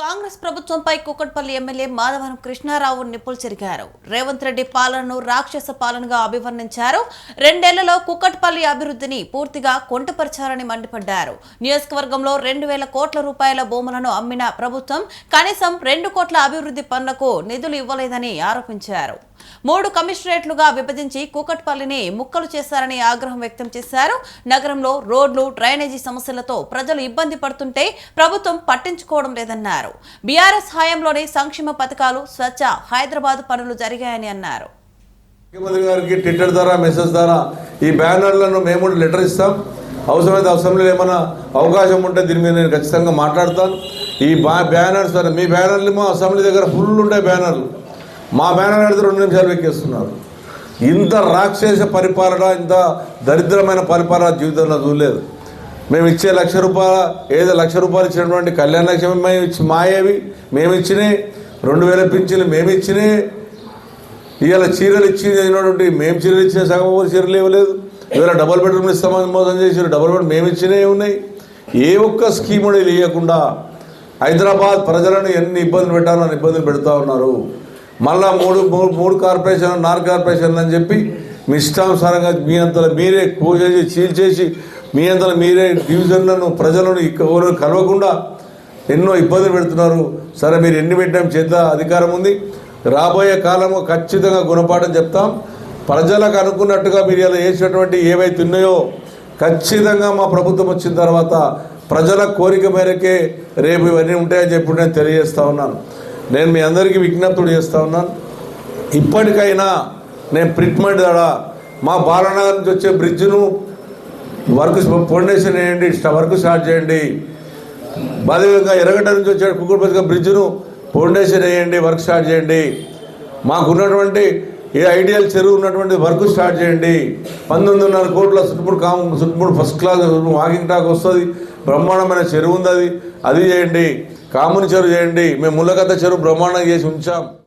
కాంగ్రెస్ ప్రభుత్వంపై కుక్కట్పల్లి ఎమ్మెల్యే మాధవరం కృష్ణారావు నిప్పులు చెరిగారు. రేవంత్ రెడ్డి పాలనను రాక్షస పాలనగా అభివర్ణించారు. రెండేళ్ళలో కుక్కట్పల్లి అభివృద్ధిని పూర్తిగా కొంటపరిచారని మండిపడ్డారు. నియోజకవర్గంలో రెండు వేల కోట్ల రూపాయల భూములను అమ్మిన ప్రభుత్వం కనీసం రెండు కోట్ల అభివృద్ధి పనులకు నిధులు ఇవ్వలేదని ఆరోపించారు. మూడు కమిషనరేట్లుగా విభజించి కూకట్పల్లిని ముక్కలు చేశారని ఆగ్రహం వ్యక్తం చేశారు. నగరంలో రోడ్లు డ్రైనేజీ సమస్యలతో ప్రజలు ఇబ్బంది పడుతుంటే ప్రభుత్వం పట్టించుకోవడం లేదన్నారు. బీఆర్ఎస్ హయాంలోని సంక్షేమ పథకాలు స్వచ్ఛ హైదరాబాద్ పనులు జరిగాయని అన్నారు. ముఖ్యమంత్రి గారికి ట్విట్టర్ ద్వారా మెసేజ్ ద్వారా ఈ బ్యానర్లను మేము కూడా లెటర్ ఇస్తాం. అవసరమైతే అసెంబ్లీలో ఏమైనా అవకాశం ఉంటే దీని మీద నేను ఖచ్చితంగా మాట్లాడతాను. ఈ బ్యానర్స్ ద్వారా మీ బ్యానర్లు మా అసెంబ్లీ దగ్గర ఫుల్ ఉండే బ్యానర్లు. మా బ్యానర్ పెడితే రెండు నిమిషాలు ఎక్కేస్తున్నారు ఇంత రాక్షస పరిపాలన ఇంత దరిద్రమైన పరిపాలన జీవితంలో చూడలేదు. మేము ఇచ్చే లక్ష రూపాయల ఏదో లక్ష రూపాయలు ఇచ్చినటువంటి కళ్యాణ లక్ష్యం మేము ఇచ్చి మాయేవి మేము ఇచ్చినాయి రెండు వేల పింఛన్లు మేము ఇచ్చినాయి ఇవాళ చీరలు ఇచ్చి అయినటువంటి మేము చీరలు ఇచ్చిన సగం చీరలు ఇవ్వలేదు ఇవాళ డబల్ బెడ్రూమ్లు ఇస్తామని మోసం చేసారు డబల్ బెడ్ మేము ఇచ్చినవి ఉన్నాయి. ఏ ఒక్క స్కీములు లేకుండా హైదరాబాద్ ప్రజలను ఎన్ని ఇబ్బందులు పెట్టాలని ఇబ్బందులు పెడతా ఉన్నారు. మళ్ళా మూడు మూడు మూడు కార్పొరేషన్ నాలుగు కార్పొరేషన్లు అని చెప్పి మీ ఇష్టానుసారంగా మీ అంతలో మీరే కోసేసి చీల్చేసి మీ అంతలో మీరే డివిజన్లను ప్రజలను ఎవరు కలవకుండా ఎన్నో ఇబ్బందులు పెడుతున్నారు. సరే మీరు ఎన్ని పెట్టడం చేత అధికారం ఉంది. రాబోయే కాలము ఖచ్చితంగా గుణపాఠం చెప్తాం. ప్రజలకు అనుకున్నట్టుగా మీరు ఇలా చేసినటువంటి ఏవైతే ఉన్నాయో ఖచ్చితంగా మా ప్రభుత్వం వచ్చిన తర్వాత ప్రజల కోరిక మేరకే రేపు ఇవన్నీ ఉంటాయని చెప్పి నేను తెలియజేస్తా ఉన్నాను. నేను మీ అందరికీ విజ్ఞప్తులు చేస్తూ ఉన్నాను. ఇప్పటికైనా నేను ప్రిట్మెంట్ ద్వారా మా బాలనగర్ నుంచి వచ్చే బ్రిడ్జ్ను వర్క్ ఫౌండేషన్ వేయండి వర్క్ స్టార్ట్ చేయండి. అదేవిధంగా ఎర్రగడ్డ నుంచి వచ్చే కుకుడుపతిగా బ్రిడ్జ్ను ఫౌండేషన్ వేయండి వర్క్ స్టార్ట్ చేయండి. మాకున్నటువంటి ఈ ఐడియల్ చెరువు ఉన్నటువంటి వర్క్ స్టార్ట్ చేయండి. పంతొమ్మిదిన్నర కోట్ల చుట్టుముడు కాము చుట్టుముడు ఫస్ట్ క్లాస్ వాకింగ్ టాక్ వస్తుంది. బ్రహ్మాండమైన చెరువు ఉంది అది అది చేయండి. కాముని చెరువు చేయండి. మేము ముళ్ళగద్ద చెరువు బ్రహ్మాండంగా చేసి ఉంచాం.